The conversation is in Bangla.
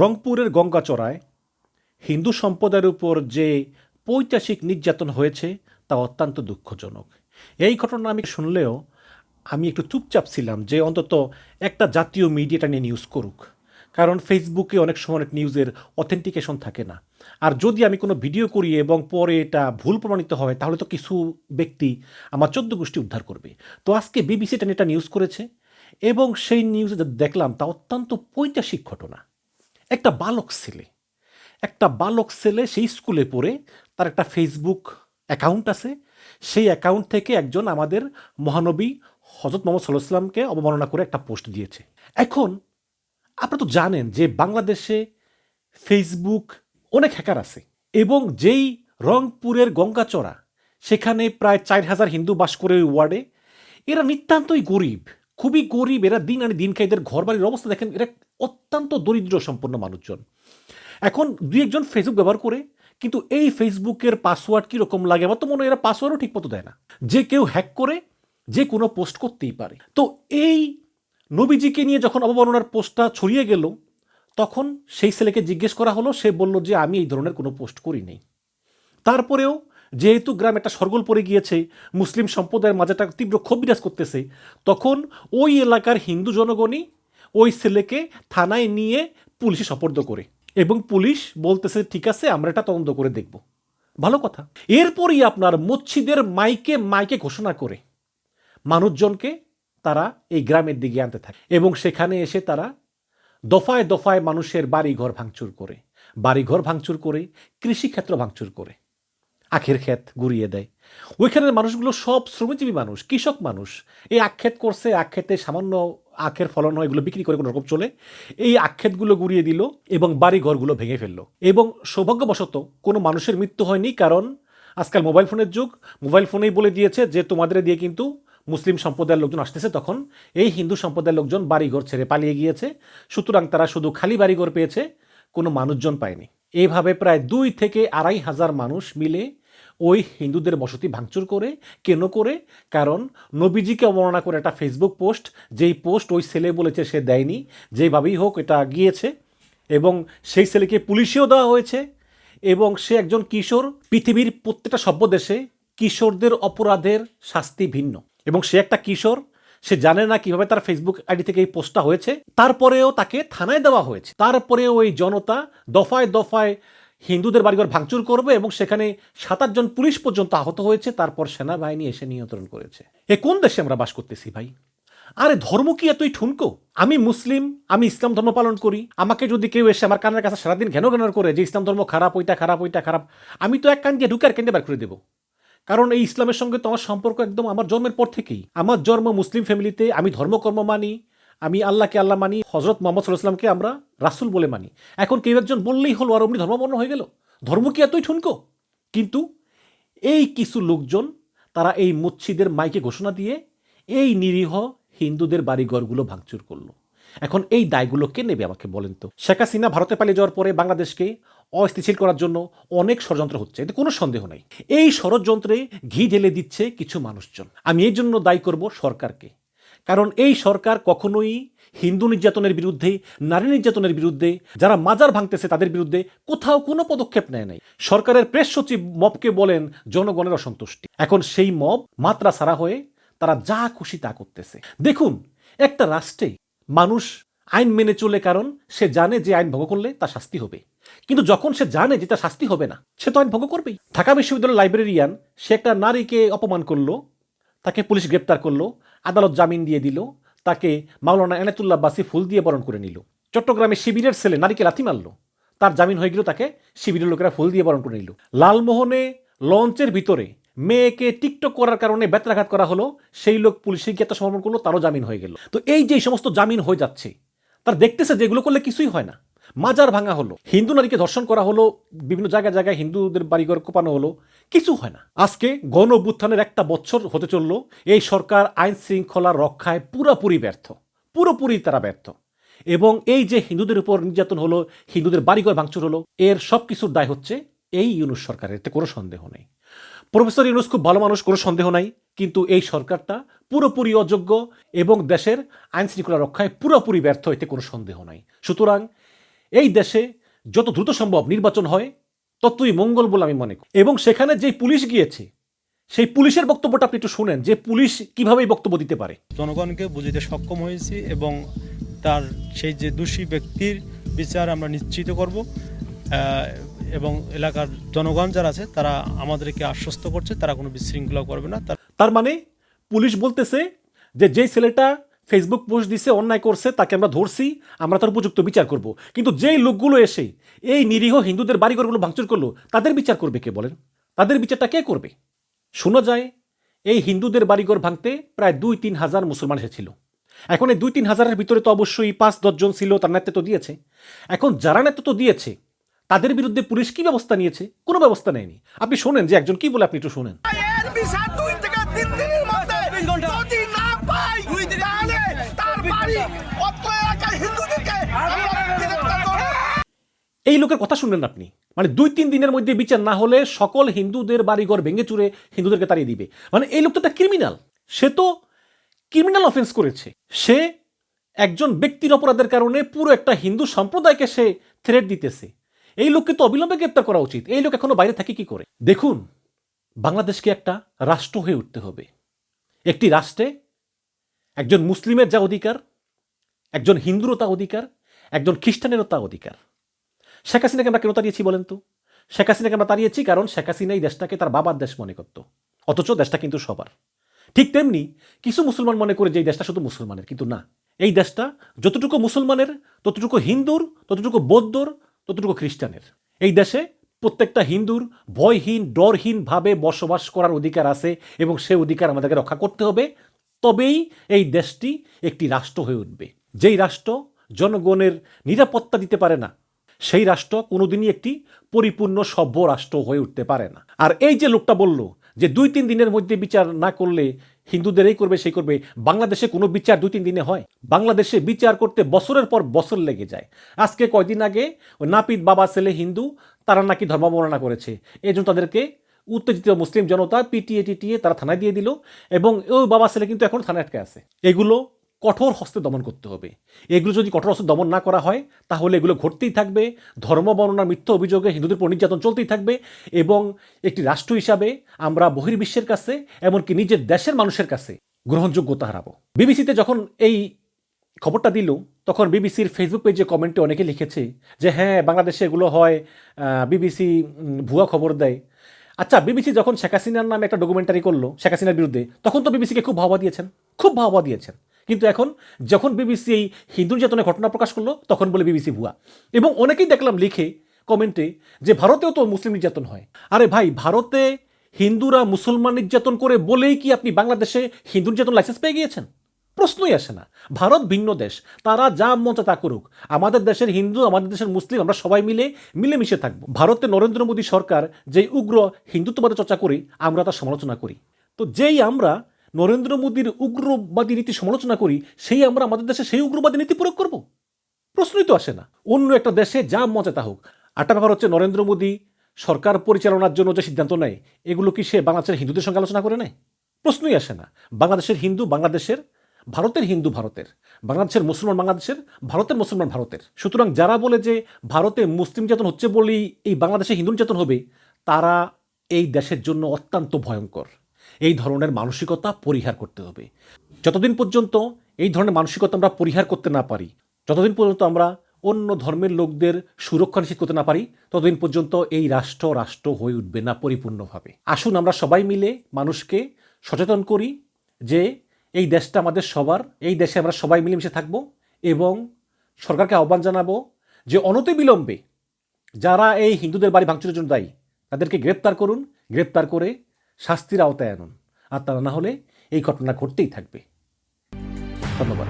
রংপুরের গঙ্গাচড়ায় হিন্দু সম্প্রদায়ের উপর যে পৈশাসিক নির্যাতন হয়েছে, তা অত্যন্ত দুঃখজনক। এই ঘটনা আমি শুনলেও আমি একটু চুপচাপ ছিলাম যে অন্তত একটা জাতীয় মিডিয়াটা নিয়ে নিউজ করুক। কারণ ফেসবুকে অনেক সময় অনেক নিউজের অথেন্টিকেশন থাকে না। আর যদি আমি কোনো ভিডিও করি এবং পরে এটা ভুল প্রমাণিত হয়, তাহলে তো কিছু ব্যক্তি আমার চোদ্দ গোষ্ঠী উদ্ধার করবে। তো আজকে বিবিসি এটা নিউজ করেছে এবং সেই নিউজে দেখলাম, তা অত্যন্ত পৈশাসিক ঘটনা। একটা বালক ছেলে। একটা বালক ছেলে সেই স্কুলে পড়ে, তার একটা ফেসবুক অ্যাকাউন্ট আছে। সেই অ্যাকাউন্ট থেকে একজন আমাদের মহানবী হজরত মোহাম্মদ সাল্লাহ সাল্লামকে অবমাননা করে একটা পোস্ট দিয়েছে। এখন আপনারা তো জানেন যে বাংলাদেশে ফেসবুক অনেক হ্যাকার আছে এবং যেই রংপুরের গঙ্গাচড়া, সেখানে প্রায় চার হাজার হিন্দু বাস করে ওই ওয়ার্ডে এরা নিতান্তই গরিব। খুবই গরিব, এরা দিন আনি দিন খাই এদের ঘর বাড়ির অবস্থা দেখেন, এরা অত্যন্ত দরিদ্র সম্পন্ন মানুষজন। এখন দুই একজন ফেসবুক ব্যবহার করে, কিন্তু এই ফেসবুকের পাসওয়ার্ড কীরকম লাগে? আমার তো মনে হয় এরা পাসওয়ার্ডও ঠিক মতো দেয় না। যে কেউ হ্যাক করে, যে কোনো পোস্ট করতেই পারে। তো এই নবীজিকে নিয়ে যখন অবমাননার পোস্টটা ছড়িয়ে গেল, তখন সেই ছেলেকে জিজ্ঞেস করা হলো, সে বলল যে, আমি এই ধরনের কোনো পোস্ট করি নাই। তারপরেও যেহেতু গ্রাম একটা সরগোল পড়ে গিয়েছে, মুসলিম সম্প্রদায়ের মাঝে একটা তীব্র ক্ষোভ বিরাজ করতেছে, তখন ওই এলাকার হিন্দু জনগণই ওই ছেলেকে থানায় নিয়ে পুলিশে সপর্দ করে এবং পুলিশ বলতেছে, ঠিক আছে, আমরা এটা তদন্ত করে দেখব। ভালো কথা। এরপরই আপনার মচ্ছিদের মাইকে মাইকে ঘোষণা করে মানুষজনকে তারা এই গ্রামের দিকে আনতে থাকে এবং সেখানে এসে তারা দফায় দফায় মানুষের বাড়িঘর ভাঙচুর করে, বাড়িঘর ভাঙচুর করে, কৃষিক্ষেত্র ভাঙচুর করে। আখের ক্ষেত গুড়িয়ে দেয়। ওইখানের মানুষগুলো সব শ্রমজীবী মানুষ, কৃষক মানুষ। এই আক্ষেত করছে আক্ষেতে সামান্য আখের ফলন হয়, এগুলো বিক্রি করে কোনো রকম চলে। এই আক্ষেতগুলো গুড়িয়ে দিল এবং বাড়ি ঘরগুলো ভেঙে ফেলল। এবং সৌভাগ্যবশত কোনো মানুষের মৃত্যু হয়নি কারণ আজকাল মোবাইল ফোনের যুগ। মোবাইল ফোনেই বলে দিয়েছে যে, তোমাদের দিয়ে কিন্তু মুসলিম সম্প্রদায়ের লোকজন আসতেছে তখন। এই হিন্দু সম্প্রদায়ের লোকজন বাড়িঘর ছেড়ে পালিয়ে গিয়েছে। সুতরাং তারা শুধু খালি বাড়িঘর পেয়েছে, কোনো মানুষজন পায়নি। এইভাবে প্রায় দুই থেকে আড়াই হাজার মানুষ মিলে ওই হিন্দুদের বসতি ভাঙচুর করে, কেন করে? কারণ নবীজিকে অবমাননা করে একটা ফেসবুক পোস্ট যেই পোস্ট ওই ছেলে বলেছে সে দেয়নি, যেভাবেই হোক এটা গিয়েছে এবং সেই ছেলেকে পুলিশেও দেওয়া হয়েছে এবং সে একজন কিশোর। পৃথিবীর প্রত্যেকটা সভ্য দেশে কিশোরদের অপরাধের শাস্তি ভিন্ন এবং সে একটা কিশোর, সে জানে না কীভাবে তার ফেসবুক আইডি থেকে এই পোস্টটা হয়েছে। তারপরেও তাকে থানায় দেওয়া হয়েছে। তারপরেও ওই জনতা দফায় দফায় হিন্দুদের বাড়িঘর ভাঙচুর করবে এবং সেখানে সাত আটজন পুলিশ পর্যন্ত আহত হয়েছে, তারপর সেনাবাহিনী এসে নিয়ন্ত্রণ করেছে। এ কোন দেশে আমরা বাস করতেছি ভাই? আরে ধর্ম কি এতই ঠুনকো? আমি মুসলিম, আমি ইসলাম ধর্ম পালন করি। আমাকে যদি কেউ এসে আমার কানের কাছে সারাদিন ঘেন ঘেন করে যে ইসলাম ধর্ম খারাপ, ওইটা খারাপ ওইটা খারাপ, আমি তো এক কান দিয়ে ঢুকে আর কেন্দ্রে বার করে দেবো। কারণ এই ইসলামের সঙ্গে তো আমার সম্পর্ক একদম আমার জন্মের পর থেকেই। আমার জন্ম মুসলিম ফ্যামিলিতে আমি ধর্মকর্ম মানি আমি আল্লাহকে আল্লাহ মানি হজরত মোহাম্মদ সাল্লাহামকে আমরা রাসুল বলে মানি। এখন কেউ একজন বললেই হলো আর অমনি ধর্মবর্ণ হয়ে গেল। ধর্ম কি এতই ঠুনকো? কিন্তু এই কিছু লোকজন, তারা এই মচ্ছিদের মাইকে ঘোষণা দিয়ে এই নিরীহ হিন্দুদের বাড়িঘরগুলো ভাঙচুর করল। এখন এই দায়গুলো কে নেবে আমাকে বলেন তো? শেখ হাসিনা ভারতে পালিয়ে যাওয়ার পরে বাংলাদেশকে অস্থিতিশীল করার জন্য অনেক ষড়যন্ত্র হচ্ছে, এতে কোনো সন্দেহ নাই। এই ষড়যন্ত্রে ঘি ঢেলে দিচ্ছে কিছু মানুষজন। আমি এই জন্য দায়ী করব সরকারকে। কারণ এই সরকার কখনোই হিন্দু নির্যাতনের বিরুদ্ধে, নারী নির্যাতনের বিরুদ্ধে, যারা মাজার ভাঙতেছে তাদের বিরুদ্ধে কোথাও কোনো পদক্ষেপ নেয় নাই। সরকারের প্রেস সচিব মবকে বলেন, জনগণের অসন্তুষ্টি। এখন সেই মব মাত্রা ছাড়া হয়ে তারা যা খুশি তা করতেছে। দেখুন, একটা রাষ্ট্রে মানুষ আইন মেনে চলে কারণ সে জানে যে আইন ভঙ্গ করলে তার শাস্তি হবে। কিন্তু যখন সে জানে যে তার শাস্তি হবে না, সে তো আইন ভঙ্গ করবেই। ঢাকা বিশ্ববিদ্যালয়ের লাইব্রেরিয়ান সে একটা নারীকে অপমান করল তাকে পুলিশ গ্রেপ্তার করল, আদালত জামিন দিয়ে দিল, তাকে মাওলানা এনাতুল্লাহ বাসি ফুল দিয়ে বরণ করে নিল। চট্টগ্রামে শিবিরের ছেলে নারীকে লাথি মারলো। তার জামিন হয়ে গেল তাকে শিবিরের লোকেরা ফুল দিয়ে বরণ করে নিল। লালমোহনে লঞ্চের ভিতরে মেয়েকে টিকটক করার কারণে বেত্রাঘাত করা হলো, সেই লোক পুলিশে গিয়ে আত্মসমর্পণ করল, তারও জামিন হয়ে গেল। তো এই যে সমস্ত জামিন হয়ে যাচ্ছে, তার দেখতেছে যেগুলো করলে কিছুই হয় না। মাজার ভাঙা হলো, হিন্দু নারীকে ধর্ষণ করা হলো, বিভিন্ন জায়গায় জায়গায় হিন্দুদের বাড়িঘর কোপানো হলো, কিছু হয় না। আজকে গণ অভ্যুত্থানের একটা বছর হতে চলল, এই সরকার আইন শৃঙ্খলা রক্ষায় পুরোপুরি ব্যর্থ, পুরোপুরি তারা ব্যর্থ। এবং এই যে হিন্দুদের উপর নির্যাতন হলো, হিন্দুদের বাড়িঘর ভাঙচুর হলো, এর সব কিছুর দায় হচ্ছে এই ইউনুস সরকারের, এতে কোনো সন্দেহ নেই। প্রফেসর ইউনুস খুব ভালো মানুষ, কোনো সন্দেহ নাই, কিন্তু এই সরকারটা পুরোপুরি অযোগ্য এবং দেশের আইন শৃঙ্খলা রক্ষায় পুরোপুরি ব্যর্থ, এতে কোনো সন্দেহ নাই। সুতরাং এই দেশে যত দ্রুত সম্ভব নির্বাচন হয় ততই মঙ্গল বলে আমি মনে করি। এবং সেখানে যেই পুলিশ গিয়েছে সেই পুলিশের বক্তব্যটা আপনি একটু শুনেন যে পুলিশ কীভাবে বক্তব্য দিতে পারে। জনগণকে বুঝিতে সক্ষম হয়েছি এবং তার সেই যে দোষী ব্যক্তির বিচার আমরা নিশ্চিত করব। এবং এলাকার জনগণ যারা আছে তারা আমাদেরকে আশ্বস্ত করছে তারা কোনো বিশৃঙ্খলা করবে না। তার মানে পুলিশ বলতেছে যে যেই ছেলেটা ফেসবুক পোস্ট দিছে, অন্যায় করছে, তাকে আমরা ধরছি, আমরা তার উপযুক্ত বিচার করব। কিন্তু যেই লোকগুলো এসে এই নিরীহ হিন্দুদের বাড়িঘরগুলো ভাঙচুর করল, তাদের বিচার করবে কে বলেন? তাদের বিচারটা কে করবে? শোনা যায়, এই হিন্দুদের বাড়িঘর ভাঙতে প্রায় দুই তিন হাজার মুসলমান এসেছিল। এখন এই দুই তিন হাজারের ভিতরে তো অবশ্যই পাঁচ দশজন ছিল, তার নেতৃত্ব দিয়েছে। এখন যারা নেতৃত্ব দিয়েছে, তাদের বিরুদ্ধে পুলিশ কি ব্যবস্থা নিয়েছে? কোনো ব্যবস্থা নেয়নি। আপনি শোনেন যে একজন কি বলে আপনি একটু শোনেন। এই লোকের কথা শুনলেন আপনি। মানে দুই তিন দিনের মধ্যে বিচার না হলে সকল হিন্দুদের বাড়িঘর ভেঙে চুরে হিন্দুদেরকে তাড়িয়ে দিবে। মানে এই লোকটা একটা ক্রিমিনাল সে তো ক্রিমিনাল অফেন্স করেছে। সে একজন ব্যক্তির অপরাধের কারণে পুরো একটা হিন্দু সম্প্রদায়কে সে থ্রেট দিতেছে। এই লোককে তো অবিলম্বে গ্রেপ্তার করা উচিত। এই লোক এখনও বাইরে থাকে কি করে? দেখুন, বাংলাদেশকে একটা রাষ্ট্র হয়ে উঠতে হবে। একটি রাষ্ট্রে একজন মুসলিমের যা অধিকার, একজন হিন্দুরও তা অধিকার, একজন খ্রিস্টানেরও তা অধিকার। শেখ হাসিনাকে আমরা কেন তাড়িয়েছি বলেন তো? শেখ হাসিনাকে আমরা তাড়িয়েছি কারণ শেখ হাসিনা এই দেশটাকে তার বাবার দেশ মনে করত। অথচ দেশটা কিন্তু সবার। ঠিক তেমনি কিছু মুসলমান মনে করে যে এই দেশটা শুধু মুসলমানের, কিন্তু না। এই দেশটা যতটুকু মুসলমানের, ততটুকু হিন্দুর, ততটুকু বৌদ্ধর, ততটুকু খ্রিস্টানের। এই দেশে প্রত্যেকটা হিন্দুর ভয়হীন ডরহীনভাবে বসবাস করার অধিকার আছে এবং সে অধিকার আমাদেরকে রক্ষা করতে হবে। তবেই এই দেশটি একটি রাষ্ট্র হয়ে উঠবে। যেই রাষ্ট্র জনগণের নিরাপত্তা দিতে পারে না সেই রাষ্ট্র কোনোদিনই একটি পরিপূর্ণ সভ্য রাষ্ট্র হয়ে উঠতে পারে না। আর এই যে লোকটা বলল যে দুই তিন দিনের মধ্যে বিচার না করলে হিন্দুদের এই করবে, সেই করবে, বাংলাদেশে কোনো বিচার দুই তিন দিনে হয়? বাংলাদেশে বিচার করতে বছরের পর বছর লেগে যায়। আজকে কয়দিন আগে নাপিত বাবা ছেলে হিন্দু, তারা নাকি ধর্মাবরণা করেছে। এই জন্য তাদেরকে উত্তেজিত মুসলিম জনতা পিটিয়ে টিটিয়ে তারা থানায় দিয়ে দিল এবং ওই বাবা ছেলে কিন্তু এখন থানায় আটকে আছে। এগুলো কঠোর হস্তে দমন করতে হবে। এগুলো যদি কঠোর হস্তে দমন না করা হয়, তাহলে এগুলো ঘটতেই থাকবে, ধর্ম বর্ণনার মিথ্যা অভিযোগে হিন্দুদের উপর নির্যাতন চলতেই থাকবে এবং একটি রাষ্ট্র হিসাবে আমরা বহির্বিশ্বের কাছে, এমনকি নিজের দেশের মানুষের কাছে গ্রহণযোগ্যতা হারাবো বিবিসিতে যখন এই খবরটা দিল, তখন বিবিসির ফেসবুক পেজে কমেন্টে অনেকে লিখেছে যে হ্যাঁ বাংলাদেশে এগুলো হয় বিবিসি ভুয়া খবর দেয়। আচ্ছা বিবিসি যখন শেখ হাসিনার নামে একটা ডকুমেন্টারি করল, শেখ হাসিনার বিরুদ্ধে, তখন তো বিবিসিকে খুব ভাবা দিয়েছেন, খুব ভাবা দিয়েছেন। কিন্তু এখন যখন বিবিসি এই হিন্দু নির্যাতনের ঘটনা প্রকাশ করল, তখন বলে বিবিসি ভুয়া। এবং অনেকেই দেখলাম লিখে, কমেন্টে যে ভারতেও তো মুসলিম নির্যাতন হয়। আরে ভাই, ভারতে হিন্দুরা মুসলমান নির্যাতন করে বলেই কি আপনি বাংলাদেশে হিন্দু নির্যাতন লাইসেন্স পেয়ে গিয়েছেন? প্রশ্নই আসে না। ভারত ভিন্ন দেশ। তারা যা মন তা করুক। আমাদের দেশের হিন্দু, আমাদের দেশের মুসলিম, আমরা সবাই মিলে, মিলেমিশে থাকব। ভারতে নরেন্দ্র মোদী সরকার যে উগ্র হিন্দুত্ববাদের চর্চা করি, আমরা তার সমালোচনা করি। তো যেই আমরা নরেন্দ্র মোদীর উগ্রবাদী নীতি সমালোচনা করি, সেই আমরা আমাদের দেশে সেই উগ্রবাদী নীতি প্রয়োগ করব? প্রশ্নই তো আসে না। অন্য একটা দেশে যা মজা তা হোক। আরেকটা ব্যাপার হচ্ছে নরেন্দ্র মোদী সরকার পরিচালনার জন্য যে সিদ্ধান্ত নেয়, এগুলো কি সে বাংলাদেশের হিন্দুদের সঙ্গে আলোচনা করে নেয়? প্রশ্নই আসে না। বাংলাদেশের হিন্দু বাংলাদেশের, ভারতের হিন্দু ভারতের। বাংলাদেশের মুসলমান বাংলাদেশের, ভারতের মুসলমান ভারতের। সুতরাং যারা বলে যে ভারতে মুসলিম নির্যাতন হচ্ছে বলেই এই বাংলাদেশে হিন্দু নির্যাতন হবে, তারা এই দেশের জন্য অত্যন্ত ভয়ঙ্কর। এই ধরনের মানসিকতা পরিহার করতে হবে। যতদিন পর্যন্ত এই ধরনের মানসিকতা আমরা পরিহার করতে না পারি, যতদিন পর্যন্ত আমরা অন্য ধর্মের লোকদের সুরক্ষা নিশ্চিত করতে না পারি, ততদিন পর্যন্ত এই রাষ্ট্র রাষ্ট্র হয়ে উঠবে না পরিপূর্ণভাবে। আসুন আমরা সবাই মিলে মানুষকে সচেতন করি যে এই দেশটা আমাদের সবার, এই দেশে আমরা সবাই মিলেমিশে থাকব এবং সরকারকে আহ্বান জানাব যে অনতিবিলম্বে যারা এই হিন্দুদের বাড়ি ভাঙচুরের জন্য দায়ী, তাদেরকে গ্রেপ্তার করুন, গ্রেপ্তার করে শাস্তির আওতায় আনুন। আর তারা না হলে এই ঘটনা ঘটতেই থাকবে। ধন্যবাদ।